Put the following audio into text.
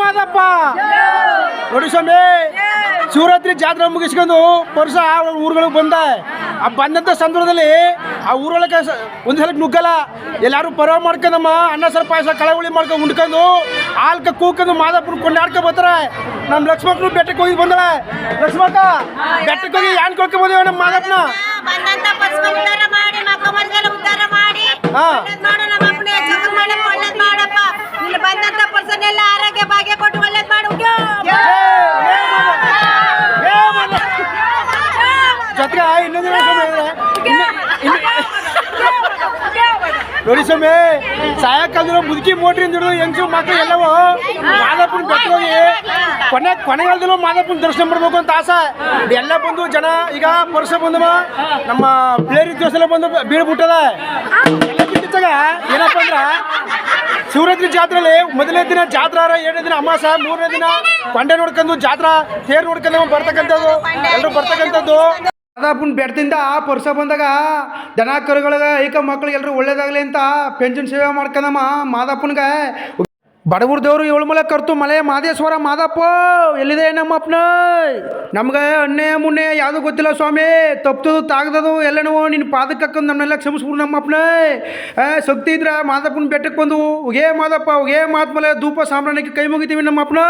ಮಾದಪ್ಪ. ನೋಡಿ ಸ್ವಾಮಿ ಶಿವರಾತ್ರಿ ಜಾತ್ರೆ ಮುಗಿಸ್ಕೊಂಡು ವರ್ಷ ಊರುಗಳಿಗೆ ಬಂದ. ಆ ಬಂದಂಥ ಸಂದರ್ಭದಲ್ಲಿ ಆ ಊರೊಳಗೆ ಒಂದು ಸಲ ನುಗ್ಗಲ್ಲ. ಎಲ್ಲರೂ ಪರವ ಮಾಡ್ಕೊಂಡಮ್ಮ ಅನ್ನ ಸರ್ ಪಾಯಸ ಕಳವಳಿ ಮಾಡ್ಕೊಂಡು ಉಂಡ್ಕೊಂಡು ಆಲ್ಕ ಕೂಕೊಂಡು ಮಾದಪ್ಪನ ಕೊಂಡಾಡ್ಕೊ ಬರ್ತಾರೆ. ನಮ್ಮ ಲಕ್ಷ್ಮಕ್ಕಳು ಬೆಟ್ಟಕ್ಕೆ ಹೋಗಿ ಬಂದಳ. ಲಕ್ಷ್ಮಕ್ಕ ಬೆಟ್ಟಕ್ಕೆ ಹೋಗಿ ಯಾನ್ ಕೊಡ್ಕೊ ಬಂದೇವ ನಮ್ಮ ಮಾದಪ್ಪನ? ಮಾಡಿ ಭಾಗ್ಯ ಕೊಟ್ಟು ಒಳ್ಳೇದ್ ಮಾಡು ನೋಡಿ ಸ್ವಾಮಿ ಸಾಯಂಕಾಲದ ಮುದುಕಿ ಮೋಟ್ರಿಂದ ಹಿಡಿದು ಹೆಂಗಸು ಮಕ್ಕಳು ಎಲ್ಲವೂ ಮಾದಪ್ಪನ ಬೆಟ್ಟೋಗಿ ಕೊನೆ, ಕೊನೆಗಾಲದಲ್ಲೂ ಮಾದಪ್ಪನ ದರ್ಶನ ಮಾಡ್ಬೇಕು ಅಂತ ಆಸೆ. ಎಲ್ಲ ಬಂದು ಜನ, ಈಗ ಪರಸ ಬಂದವ ನಮ್ಮ ಪ್ಲೇರಿ ದಿವಸ ಬಂದು ಬೀಳ್ಬಿಟ್ಟದ. ಏನಪ್ಪ ಅಂದ್ರ ಶಿವರಾತ್ರಿ ಜಾತ್ರೆಯಲ್ಲಿ ಮೊದಲನೇ ದಿನ ಜಾತ್ರಾ, ಎರಡನೇ ದಿನ ಅಮಾಸ, ಮೂರನೇ ದಿನ ಕೊಂಡೆ ನೋಡ್ಕೊಂಡು ಜಾತ್ರಾ, ತೇರ್ ನೋಡ್ಕೊಂಡು ಬರ್ತಕ್ಕಂಥದ್ದು ಎಲ್ಲರೂ ಬರ್ತಕ್ಕಂಥದ್ದು. ದಾದಾಪುನ್ ಬೆಟ್ಟದಿಂದ ಪರ್ಸ ಬಂದಾಗ ದನ ಕರುಗಳಿಗೆ ಐಕ ಮಕ್ಳಿಗೆ ಎಲ್ಲರೂ ಒಳ್ಳೇದಾಗಲಿ ಅಂತ ಪೆನ್ಷನ್ ಸೇವೆ ಮಾಡ್ಕೊಂಡಮ್ಮ ಮಾದಪ್ಪನ್ಗೆ ಬಡವ್ರ ದೇವರು ಏಳು ಮಲೆ ಕರ್ತು ಮಲೆ ಮಾದೇಶ್ವರ ಮಾದಪ್ಪ, ಎಲ್ಲಿದೆ ನಮ್ಮಪ್ಪನ ನಮ್ಗೆ ಅಣ್ಣೆ ಮುನ್ನೆ ಯಾವುದು ಗೊತ್ತಿಲ್ಲ ಸ್ವಾಮಿ ತಪ್ಪದು ತಾಗ್ದದು ಎಲ್ಲನೋ ನಿನ್ನ ಪಾದಕ್ಕೆ ಹಾಕೊಂಡು ನಮ್ಮನ್ನೆಲ್ಲ ಕ್ಷಮಿಸ್ಬಿಡು ನಮ್ಮಪ್ಪನ ಶಕ್ತಿ ಇದ್ರ ಮಾದಪ್ಪನ ಬೆಟ್ಟಕ್ಕೆ ಬಂದು, ಉಗೇ ಮಾದಪ್ಪ, ಉಗೇ ಮಾತ್ಮಲೆ, ಧೂಪ ಸಾಂಬ್ರಾಣಿಗೆ ಕೈ ಮುಗಿತೀವಿ ನಮ್ಮಪ್ಪನ